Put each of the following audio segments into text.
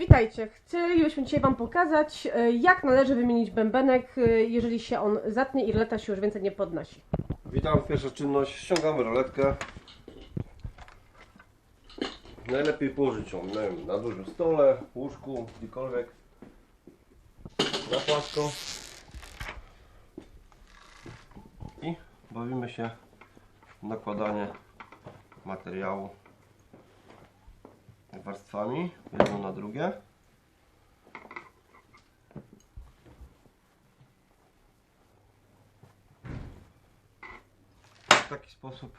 Witajcie. Chcielibyśmy dzisiaj Wam pokazać, e, jak należy wymienić bębenek, e, jeżeli się on zatnie i roleta się już więcej nie podnosi. Witam, pierwsza czynność, ściągamy roletkę. Najlepiej położyć ją wiem, na dużym stole, łóżku, gdziekolwiek. Na płasko. I bawimy się w nakładanie materiału warstwami, jedno na drugie. w taki sposób.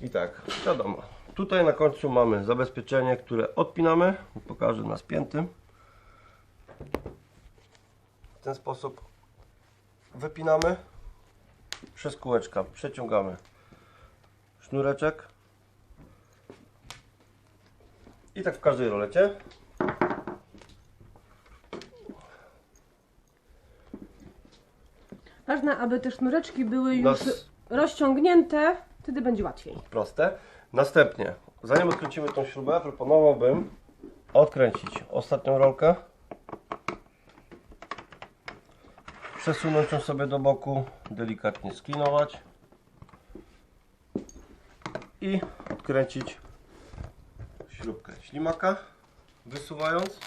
I tak, wiadomo. Tutaj na końcu mamy zabezpieczenie, które odpinamy. Pokażę na spiętym. W ten sposób wypinamy przez kółeczka. Przeciągamy sznureczek. I tak w każdej rolecie. Ważne, aby te sznureczki były już Nas- rozciągnięte, wtedy będzie łatwiej. proste. Następnie, zanim odkręcimy tą śrubę, proponowałbym odkręcić ostatnią rolkę. Przesunąć ją sobie do boku, delikatnie sklinować i odkręcić śrubkę ślimaka, wysuwając.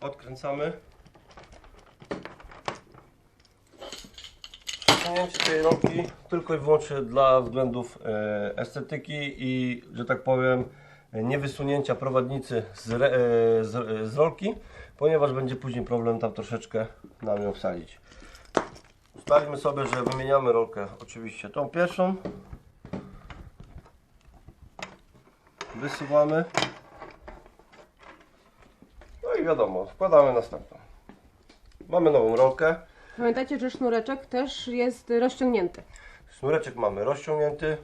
Odkręcamy. Przesunięcie tej rolki tylko i wyłącznie dla względów e, estetyki i, że tak powiem, nie wysunięcia prowadnicy z, re, e, z, e, z rolki, ponieważ będzie później problem tam troszeczkę nam ją wsadzić. Ustalimy sobie, że wymieniamy rolkę oczywiście tą pierwszą. Wysuwamy. No i wiadomo, wkładamy następną. Mamy nową rolkę. Pamiętajcie, że sznureczek też jest rozciągnięty. Sznureczek mamy rozciągnięty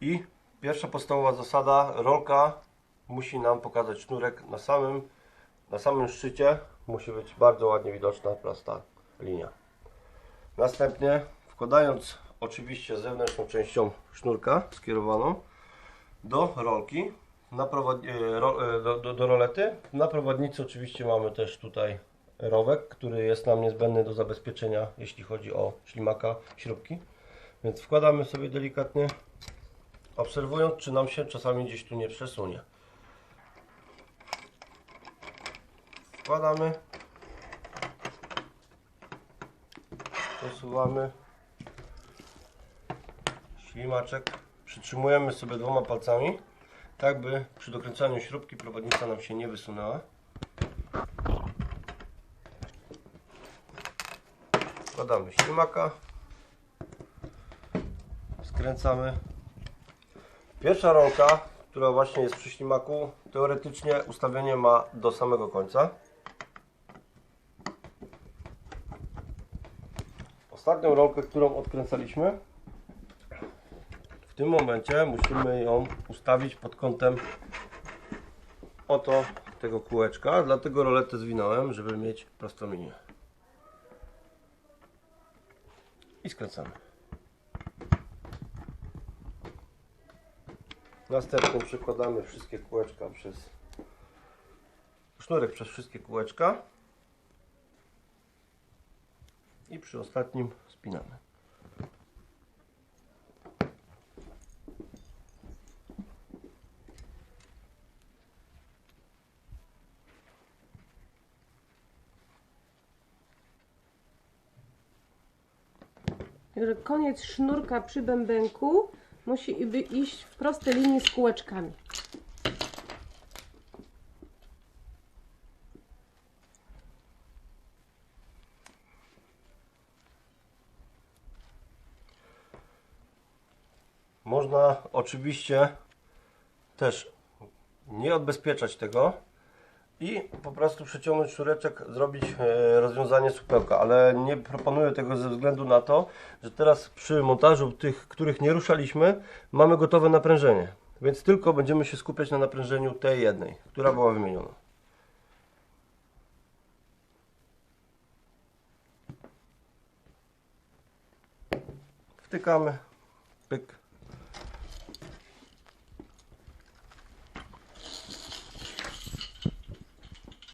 i pierwsza podstawowa zasada, rolka musi nam pokazać sznurek na samym, na samym szczycie. Musi być bardzo ładnie widoczna, prosta linia. Następnie wkładając oczywiście zewnętrzną częścią sznurka skierowaną do rolki, na prowad- e, e, do, do, do rolety. Na prowadnicy oczywiście mamy też tutaj rowek, który jest nam niezbędny do zabezpieczenia, jeśli chodzi o ślimaka, śrubki. Więc wkładamy sobie delikatnie, obserwując, czy nam się czasami gdzieś tu nie przesunie. Wkładamy, przesuwamy ślimaczek, przytrzymujemy sobie dwoma palcami, tak by przy dokręcaniu śrubki prowadnica nam się nie wysunęła. Wkładamy ślimaka, skręcamy. Pierwsza rolka, która właśnie jest przy ślimaku, teoretycznie ustawienie ma do samego końca. Ostatnią rolkę, którą odkręcaliśmy, w tym momencie musimy ją ustawić pod kątem oto tego kółeczka, dlatego roletę zwinąłem, żeby mieć prostą linię. I skręcamy. Następnie przekładamy wszystkie kółeczka przez sznurek przez wszystkie kółeczka i przy ostatnim spinamy. Także koniec sznurka przy bębenku musi iść w prostej linii z kółeczkami. Można oczywiście też nie odbezpieczać tego i po prostu przeciągnąć sznureczek, zrobić e, rozwiązanie supełka, ale nie proponuję tego ze względu na to, że teraz przy montażu tych, których nie ruszaliśmy, mamy gotowe naprężenie, więc tylko będziemy się skupiać na naprężeniu tej jednej, która była wymieniona. Wtykamy